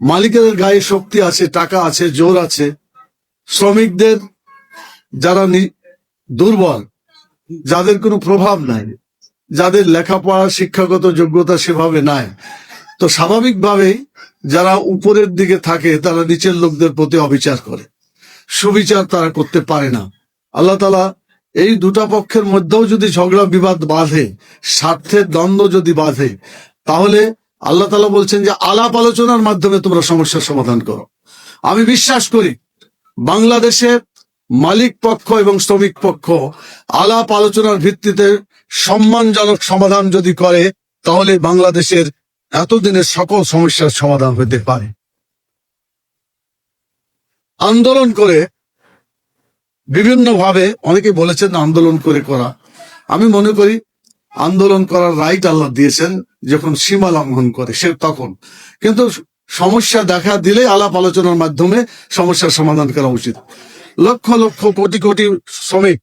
মালিকের গায়ে শক্তি আছে, টাকা আছে, জোর আছে। শ্রমিকদের যারা দুর্বল, যাদের কোনো প্রভাব নাই, যাদের লেখাপড়া, শিক্ষাগত যোগ্যতা সেভাবে নাই। তো স্বাভাবিকভাবেই যারা উপরের দিকে থাকে, তারা নিচের লোকদের প্রতি অবিচার করে। সুবিচার তারা করতে পারে না। আল্লাহ তালা এই দুটা পক্ষের মধ্যেও যদি ঝগড়া বিবাদ বাঁধে, স্বার্থের দ্বন্দ্ব যদি বাঁধে, তাহলে আল্লাহ তালা বলছেন যে আলাপ আলোচনার মাধ্যমে তোমরা সমস্যার সমাধান করো। আমি বিশ্বাস করি, বাংলাদেশে মালিক পক্ষ এবং শ্রমিক পক্ষ আলাপ আলোচনার ভিত্তিতে সম্মানজনক সমাধান যদি করে, তাহলে বাংলাদেশের এতদিনের সকল সমস্যার সমাধান হতে পারে। আন্দোলন করে বিভিন্নভাবে, অনেকে বলেছেন আন্দোলন করে করা। আমি মনে করি আন্দোলন করার রাইট আল্লাহ দিয়েছেন, যখন সীমা লঙ্ঘন করে, সে তখন। কিন্তু সমস্যা দেখা দিলে আলাপ আলোচনার মাধ্যমে সমস্যার সমাধান করা উচিত। লক্ষ লক্ষ কোটি কোটি শ্রমিক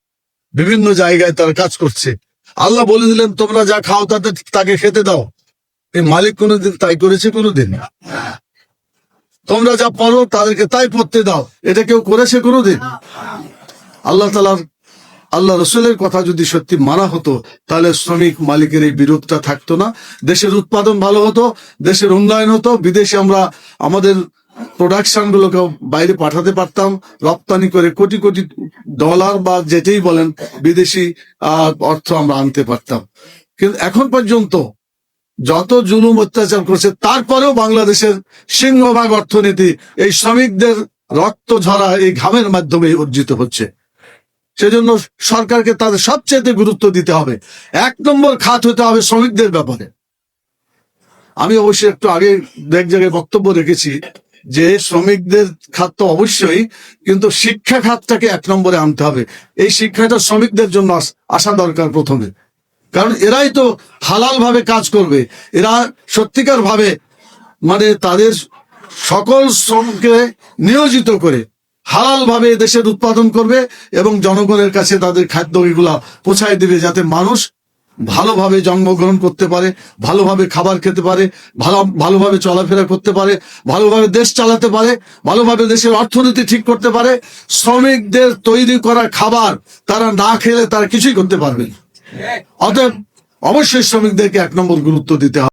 বিভিন্ন জায়গায় তারা কাজ করছে। আল্লাহ বলে দিলেন, তোমরা যা খাও তাতে তাকে খেতে দাও। এই মালিক কোনোদিন তাই করেছে কোনোদিন? তোমরা যা পড়ো তাদেরকে তাই পড়তে দাও। এটা কেউ করেছে কোনোদিন? আল্লাহ তালার আল্লাহ রসুলের কথা যদি সত্যি মানা হতো, তাহলে শ্রমিক মালিকের এই বিরোধটা থাকতো না। দেশের উৎপাদন ভালো হতো, দেশের উন্নয়ন হতো, বিদেশে আমরা আমাদের প্রোডাকশন গুলোকে বাইরে পাঠাতে পারতাম। রপ্তানি করে কোটি কোটি ডলার বা যেটাই বলেন, বিদেশি অর্থ আমরা আনতে পারতাম। কিন্তু এখন পর্যন্ত যত জুলুম অত্যাচার করছে, তারপরেও বাংলাদেশের সিংহভাগ অর্থনীতি এই শ্রমিকদের রক্ত ঝরা এই ঘামের মাধ্যমে অর্জিত হচ্ছে। সেজন্য সরকারকে তাদের সবচেয়ে গুরুত্ব দিতে হবে। এক নম্বর খাত হতে হবে শ্রমিকদের ব্যাপারে। আমি অবশ্যই একটু আগে এক জায়গায় বক্তব্য রেখেছি যে শ্রমিকদের খাত তো অবশ্যই, কিন্তু শিক্ষা খাতটাকে এক নম্বরে আনতে হবে। এই শিক্ষাটা শ্রমিকদের জন্য আস- দরকার প্রথমে। কারণ এরাই তো হালাল ভাবে কাজ করবে। এরা সত্যিকার ভাবে মানে তাদের সকল শ্রমকে নিয়োজিত করে। হালাল ভাবে দেশের উৎপাদন করবে এবং জনগণের কাছে তাদের খাদ্য এগুলা পৌঁছায় দিবে যাতে মানুষ ভালোভাবে জন্মগ্রহণ করতে পারে, ভালোভাবে খাবার খেতে পারে, ভালো, ভালোভাবে চলাফেরা করতে পারে, ভালোভাবে দেশ চালাতে পারে, ভালোভাবে দেশের অর্থনীতি ঠিক করতে পারে, শ্রমিকদের তৈরি করা খাবার তারা না খেলে তারা কিছুই করতে পারবে না। অতএব অবশ্যই শ্রমিকদেরকে এক নম্বর গুরুত্ব দিতে হবে।